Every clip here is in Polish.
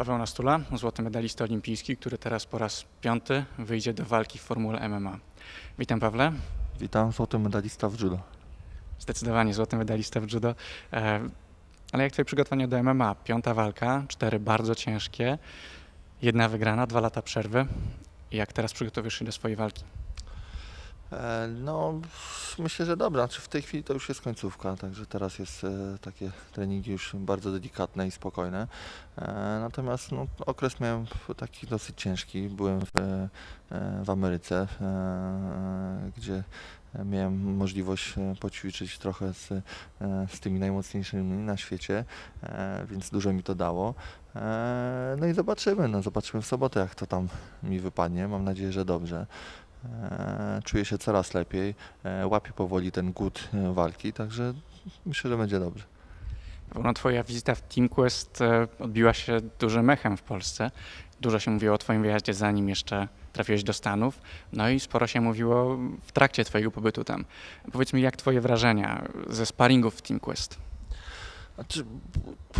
Paweł Nastula, złoty medalista olimpijski, który teraz po raz piąty wyjdzie do walki w Formule MMA. Witam Pawle. Witam, złoty medalista w judo. Zdecydowanie złoty medalista w judo. E, ale jak twoje przygotowanie do MMA? Piąta walka, cztery bardzo ciężkie, jedna wygrana, dwa lata przerwy. Jak teraz przygotowujesz się do swojej walki? E, No, myślę, że dobra. Znaczy w tej chwili to już jest końcówka, także teraz jest e, takie treningi już bardzo delikatne i spokojne. E, Natomiast no, okres miałem taki dosyć ciężki. Byłem w, w Ameryce, gdzie miałem możliwość poćwiczyć trochę z, z tymi najmocniejszymi na świecie, więc dużo mi to dało. No i zobaczymy, no zobaczymy w sobotę, jak to tam mi wypadnie. Mam nadzieję, że dobrze. E, Czuję się coraz lepiej, e, łapię powoli ten głód e, walki, także myślę, że będzie dobrze. No, twoja wizyta w Team Quest e, odbiła się dużym echem w Polsce. Dużo się mówiło o twoim wyjaździe zanim jeszcze trafiłeś do Stanów. No i sporo się mówiło w trakcie twojego pobytu tam. Powiedz mi, jak twoje wrażenia ze sparingów w Team Quest? Znaczy,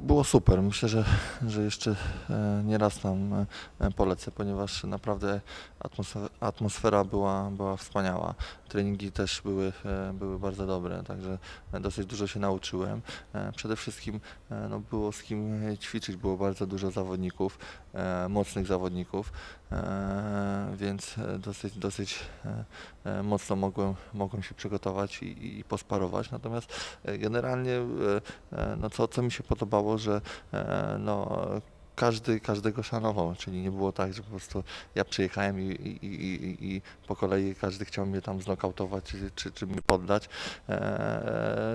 było super. Myślę, że, że jeszcze e, nieraz tam e, polecę, ponieważ naprawdę atmosfera, była, była wspaniała. Treningi też były, e, były bardzo dobre, także dosyć dużo się nauczyłem. E, Przede wszystkim e, no, było z kim e, ćwiczyć, było bardzo dużo zawodników, e, mocnych zawodników, e, więc e, dosyć, dosyć e, e, mocno mogłem, mogłem się przygotować i, i posparować. Natomiast e, generalnie e, e, no co, co mi się podobało, że e, no, każdy każdego szanował, czyli nie było tak, że po prostu ja przyjechałem i, i, i, i- po kolei każdy chciał mnie tam znokautować czy, czy, czy mnie poddać. E,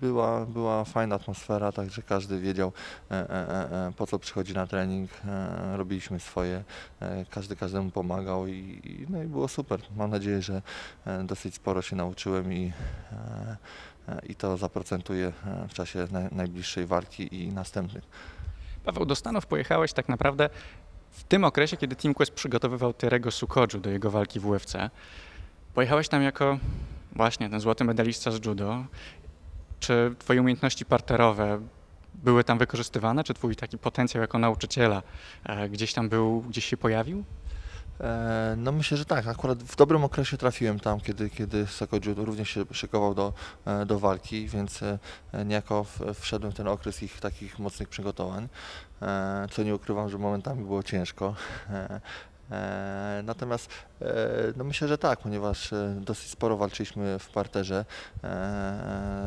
była, była fajna atmosfera, także każdy wiedział e, e, po co przychodzi na trening, robiliśmy swoje, każdy każdemu pomagał i, no i było super. Mam nadzieję, że dosyć sporo się nauczyłem i i to zaprocentuje w czasie naj, najbliższej walki i następnych. Paweł, do Stanów pojechałeś tak naprawdę w tym okresie, kiedy Team Quest przygotowywał Terego Sukodżu do jego walki w UFC. Pojechałeś tam jako właśnie ten złoty medalista z judo. Czy twoje umiejętności parterowe były tam wykorzystywane? Czy twój taki potencjał jako nauczyciela e, gdzieś tam był, gdzieś się pojawił? E, No myślę, że tak. Akurat w dobrym okresie trafiłem tam, kiedy, kiedy Sakodziu również się szykował do, e, do walki, więc e, niejako wszedłem w ten okres ich takich mocnych przygotowań, co nie ukrywam, że momentami było ciężko. E, Natomiast e, no myślę, że tak, ponieważ e, dosyć sporo walczyliśmy w parterze,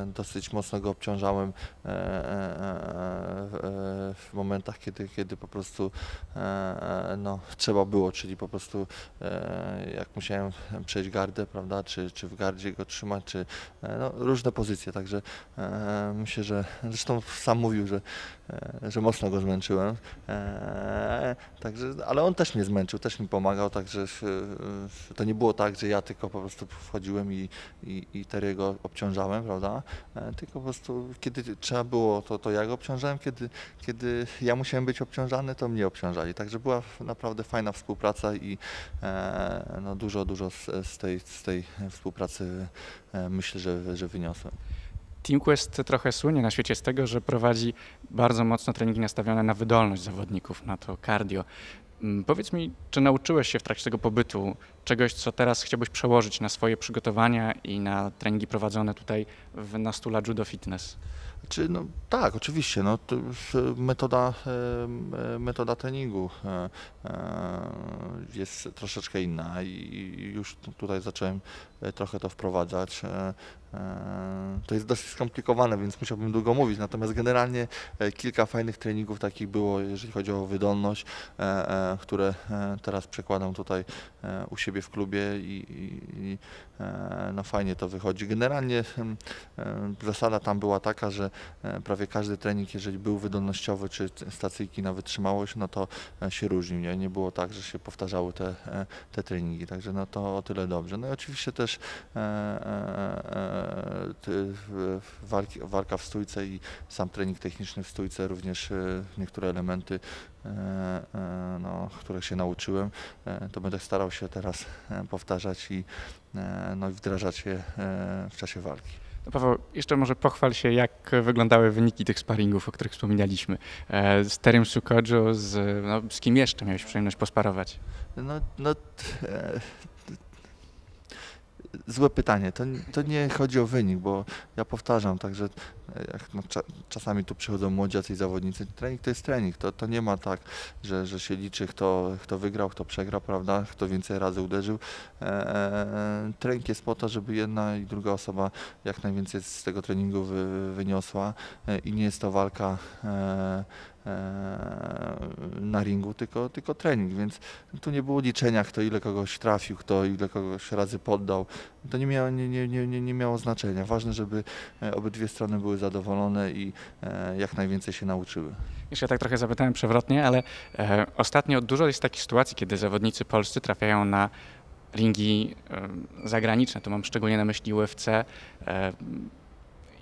dosyć mocno go obciążałem w- momentach, kiedy, kiedy po prostu no, trzeba było, czyli po prostu jak musiałem przejść gardę, prawda, czy, czy w gardzie go trzymać, czy no, różne pozycje, także myślę, że zresztą sam mówił, że, że mocno go zmęczyłem, e, także, ale on też mnie zmęczył, też mi pomagał, także e, to nie było tak, że ja tylko po prostu wchodziłem i, i, i Terry'ego obciążałem, prawda, e, tylko po prostu kiedy trzeba było, to, to ja go obciążałem, kiedy, kiedy ja musiałem być obciążany, to mnie obciążali. Także była naprawdę fajna współpraca i e, no, dużo, dużo z, z, tej, z tej współpracy e, myślę, że, że wyniosłem. Team Quest trochę słynie na świecie z tego, że prowadzi bardzo mocno treningi nastawione na wydolność zawodników, na to cardio. Mm, Powiedz mi, czy nauczyłeś się w trakcie tego pobytu czegoś, co teraz chciałbyś przełożyć na swoje przygotowania i na treningi prowadzone tutaj w Nastula Judo Fitness? Czy, no, tak, oczywiście. No, metoda, metoda treningu e, e, jest troszeczkę inna i już tu- tutaj zacząłem e, trochę to wprowadzać. E, To jest dosyć skomplikowane, więc musiałbym długo mówić. Natomiast generalnie e, kilka fajnych treningów takich było, jeżeli chodzi o wydolność, e, które teraz przekładam tutaj u siebie w klubie i, i, no fajnie to wychodzi. Generalnie e, zasada tam była taka, że prawie każdy trening, jeżeli był wydolnościowy czy stacyjki na wytrzymałość, no to się różnił. Nie, nie było tak, że się powtarzały te, te treningi, także no to o tyle dobrze. No i oczywiście też walki, walka w stójce i sam trening techniczny w stójce, również e, niektóre elementy, e, e, no, które się nauczyłem, e, to będę starał się teraz powtarzać i, no, i wdrażać je w czasie walki. No Paweł, jeszcze może pochwal się, jak wyglądały wyniki tych sparingów, o których wspominaliśmy. Z Terym Sukodżu, z, no, z kim jeszcze miałeś przyjemność posparować? No, no złe pytanie. To, to nie chodzi o wynik, bo ja powtarzam, także e, jak no, cza, czasami tu przychodzą młodzi jacyś zawodnicy, trening to jest trening. To, to nie ma tak, że, że się liczy kto, kto wygrał, kto przegrał, prawda, kto więcej razy uderzył. E, e, trening jest po to, żeby jedna i druga osoba jak najwięcej z tego treningu wy, wyniosła e, i nie jest to walka e, e, na ringu, tylko, tylko trening, więc tu nie było liczenia, kto ile kogoś trafił, kto ile kogoś razy poddał. To nie miało, nie, nie, nie, nie- miało znaczenia. Ważne, żeby e, obydwie strony były zadowolone i e, jak najwięcej się nauczyły. Jeszcze ja tak trochę zapytałem przewrotnie, ale e, ostatnio dużo jest takich sytuacji, kiedy zawodnicy polscy trafiają na ringi e, zagraniczne. Tu mam szczególnie na myśli UFC. E,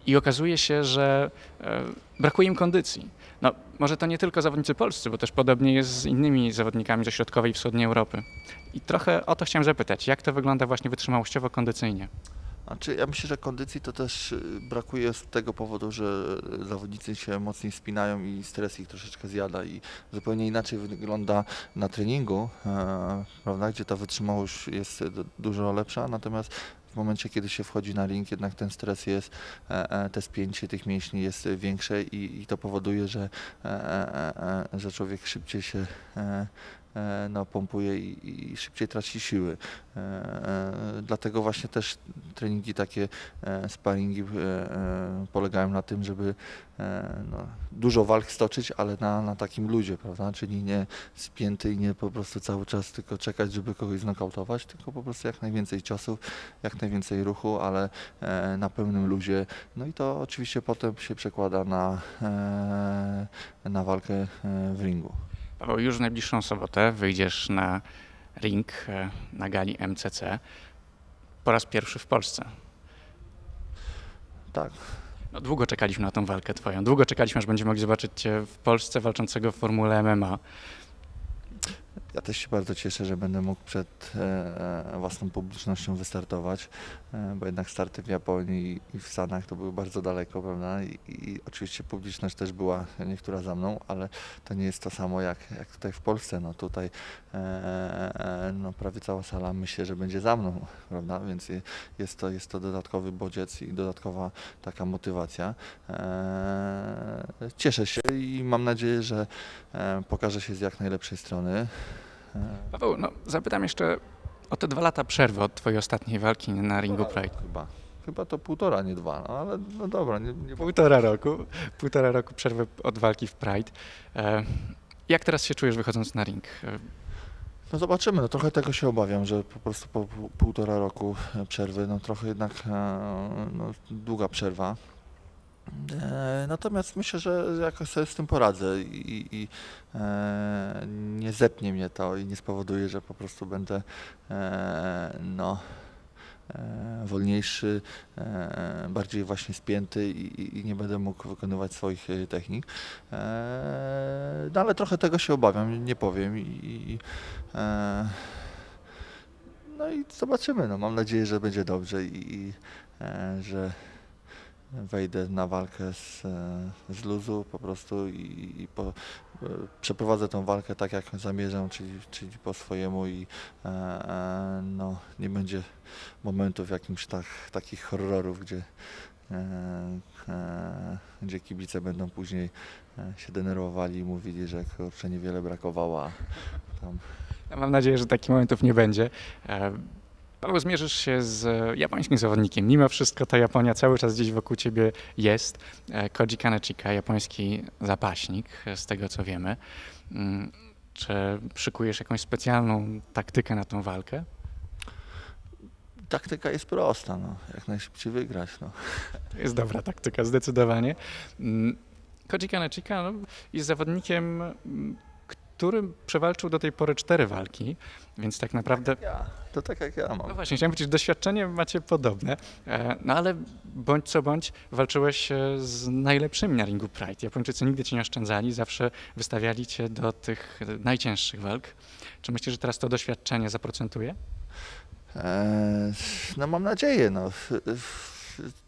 I okazuje się, że e, brakuje im kondycji. No, może to nie tylko zawodnicy polscy, bo też podobnie jest z innymi zawodnikami ze środkowej i wschodniej Europy. I trochę o to chciałem zapytać, jak to wygląda właśnie wytrzymałościowo-kondycyjnie? Znaczy, ja myślę, że kondycji to też y, brakuje z tego powodu, że zawodnicy się mocniej spinają i stres ich troszeczkę zjada i zupełnie inaczej wygląda na treningu, e, prawda, gdzie ta wytrzymałość jest du- dużo lepsza, natomiast w momencie, kiedy się wchodzi na ring, jednak ten stres jest, e, e, te spięcie tych mięśni jest większe i, i to powoduje, że, e, że człowiek szybciej się no, pompuje i, i szybciej traci siły. Dlatego właśnie też treningi takie, e, sparingi e, polegają na tym, żeby e, no, dużo walk stoczyć, ale na, na takim luzie, prawda? Czyli nie spięty i nie po prostu cały czas tylko czekać, żeby kogoś znokautować, tylko po prostu jak najwięcej ciosów, jak najwięcej ruchu, ale e, na pełnym luzie. No i to oczywiście potem się przekłada na, e, na walkę w ringu. Paweł, już w najbliższą sobotę wyjdziesz na ring na gali MCC po raz pierwszy w Polsce. Tak. No, długo czekaliśmy na tą walkę twoją. Długo czekaliśmy, aż będziemy mogli zobaczyć cię w Polsce walczącego w Formule MMA. Ja też się bardzo cieszę, że będę mógł przed e, e, własną publicznością wystartować, e, bo jednak starty w Japonii i w Stanach to były bardzo daleko, prawda? I, i oczywiście publiczność też była niektóra za mną, ale to nie jest to samo jak, jak tutaj w Polsce. No tutaj no, prawie cała sala myślę, że będzie za mną, prawda? Więc je- jest to, jest to dodatkowy bodziec i dodatkowa taka motywacja. Cieszę się i mam nadzieję, że pokażę się z jak najlepszej strony. Paweł, no, zapytam jeszcze o te dwa lata przerwy od twojej ostatniej walki na ringu Pride. Chyba. Chyba to półtora, nie dwa, no ale no dobra, nie, nie Półtora roku, półtora roku przerwy od walki w Pride. E, jak teraz się czujesz wychodząc na ring? E, No zobaczymy, no trochę tego się obawiam, że po prostu po pół- półtora roku przerwy, no trochę jednak e, no, długa przerwa. E, Natomiast myślę, że jakoś sobie z tym poradzę i, i e, nie zepnie mnie to i nie spowoduje, że po prostu będę e, no, e, wolniejszy, e, bardziej właśnie spięty i, i- nie będę mógł wykonywać swoich e, technik. No ale trochę tego się obawiam, nie powiem i, i no i zobaczymy. No, mam nadzieję, że będzie dobrze i, że wejdę na walkę z, e, z luzu po prostu i, i po, e, przeprowadzę tą walkę tak jak zamierzam, czyli, czyli po swojemu i e, e, no, nie będzie momentów jakimś tak, takich horrorów, gdzie, e, e, gdzie kibice będą później e, się denerwowali i mówili, że kurczę niewiele brakowało, tam Ja mam nadzieję, że takich momentów nie będzie. E, Paweł, zmierzysz się z japońskim zawodnikiem. Mimo wszystko ta Japonia cały czas gdzieś wokół ciebie jest. E, Koji Kanechika, japoński zapaśnik, e, z tego co wiemy. Mm, Czy szykujesz jakąś specjalną taktykę na tą walkę? taktyka jest prosta, no, jak najszybciej wygrać. No. To jest dobra taktyka, zdecydowanie. Mm, Koji Kanechika no, jest zawodnikiem, mm, którym przewalczył do tej pory cztery walki, więc tak naprawdę Ja, to tak jak ja No mam. właśnie, chciałem powiedzieć, doświadczenie macie podobne, e, no ale bądź co bądź walczyłeś e, z najlepszymi na ringu Pride. Japończycy nigdy cię nie oszczędzali, zawsze wystawiali cię do tych e, najcięższych walk. Czy myślisz, że teraz to doświadczenie zaprocentuje? No mam nadzieję, no.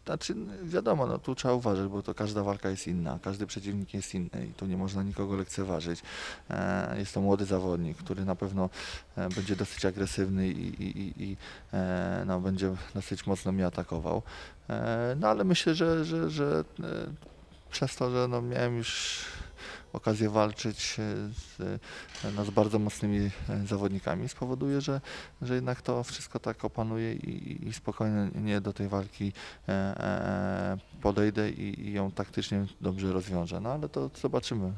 Znaczy, wiadomo, no, tu trzeba uważać, bo to każda walka jest inna, każdy przeciwnik jest inny i tu nie można nikogo lekceważyć. E, Jest to młody zawodnik, który na pewno e, będzie dosyć agresywny i, i, i, i e, no, będzie dosyć mocno mnie atakował. No ale myślę, że, że, że przez to, że no, miałem już okazję walczyć e, z, no, z bardzo mocnymi e, zawodnikami, spowoduje, że, że jednak to wszystko tak opanuję i, i spokojnie nie do tej walki e, e, podejdę i, i ją taktycznie dobrze rozwiążę. No ale to zobaczymy.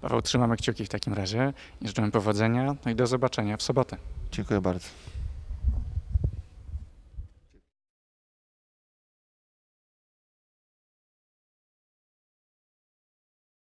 Paweł, trzymamy kciuki w takim razie i życzymy powodzenia, no i do zobaczenia w sobotę. Dziękuję bardzo.